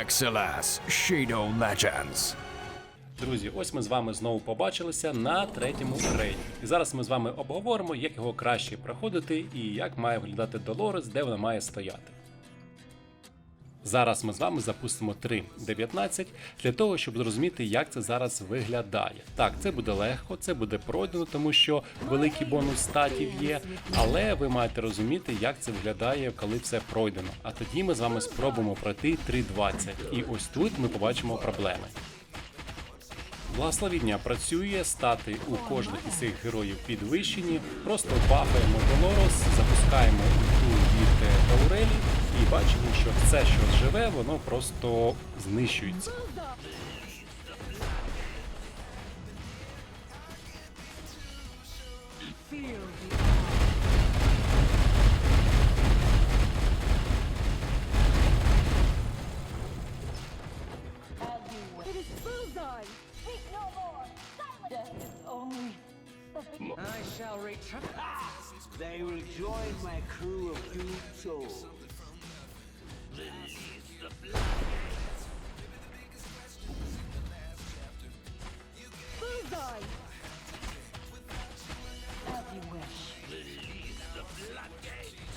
Excelas Shadow Legends. Друзі, ось ми з вами знову побачилися на третьому рейді. І зараз ми з вами обговоримо, як його краще проходити і як має виглядати Долорес, де вона має стояти. Зараз ми з вами запустимо 3.19 для того, щоб зрозуміти, як це зараз виглядає. Так, це буде легко, це буде пройдено, тому що великий бонус статів є. Але ви маєте розуміти, як це виглядає, коли все пройдено. А тоді ми з вами спробуємо пройти 3.20. І ось тут ми побачимо проблеми. Благословіння працює, стати у кожних із цих героїв підвищені. Просто бафаємо Долорос, запускаємо ульту від е, Таурелі і бачимо, що все, що живе, воно просто знищується. It I shall return. Ah! They will join my crew of doomed souls. Bullseye! as you wish.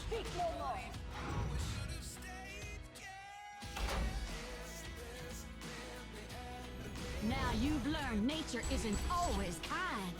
Speak no more! Now you've learned nature isn't always kind.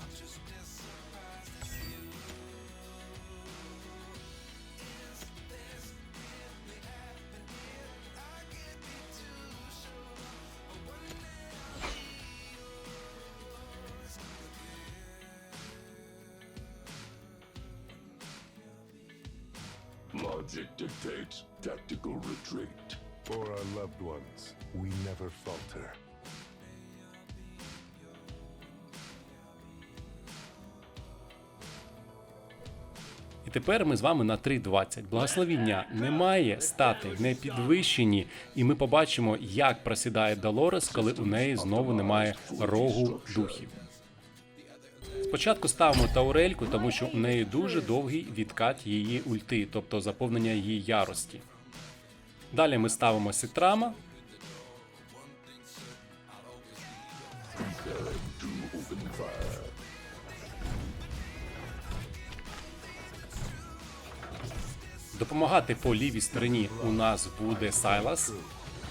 Logic dictates tactical retreat. For our loved ones, we never falter. І тепер ми з вами на 3.20. Благословіння немає, стати не підвищені, і ми побачимо, як просідає Долорес, коли у неї знову немає рогу духів. Спочатку ставимо Таурельку, тому що у неї дуже довгий відкат її ульти, тобто заповнення її ярості. Далі ми ставимо Ситрама. Допомагати по лівій стороні у нас буде Сайлас.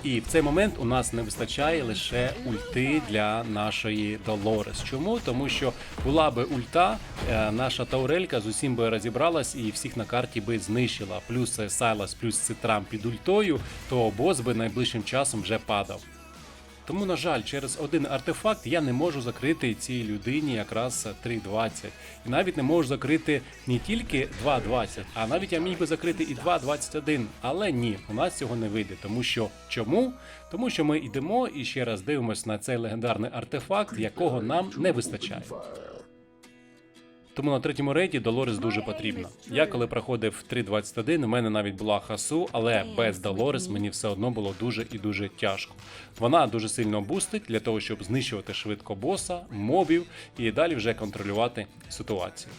І в цей момент у нас не вистачає лише ульти для нашої Долорес. Чому? Тому що була би ульта, е, наша Таурелька з усім би розібралась і всіх на карті би знищила. Плюс Сайлас, плюс Цитрам під ультою, то бос би найближчим часом вже падав. Тому, на жаль, через один артефакт я не можу закрити цій людині якраз 3.20. І навіть не можу закрити не тільки 2.20, а навіть я міг би закрити і 2.21. Але ні, у нас цього не вийде. Тому що чому? Тому що ми йдемо і ще раз дивимося на цей легендарний артефакт, якого нам не вистачає. Тому на третьому рейді Долорес дуже потрібна. Я коли проходив 3.21, у мене навіть була хасу, але без Долорес мені все одно було дуже і дуже тяжко. Вона дуже сильно бустить для того, щоб знищувати швидко боса, мобів і далі вже контролювати ситуацію.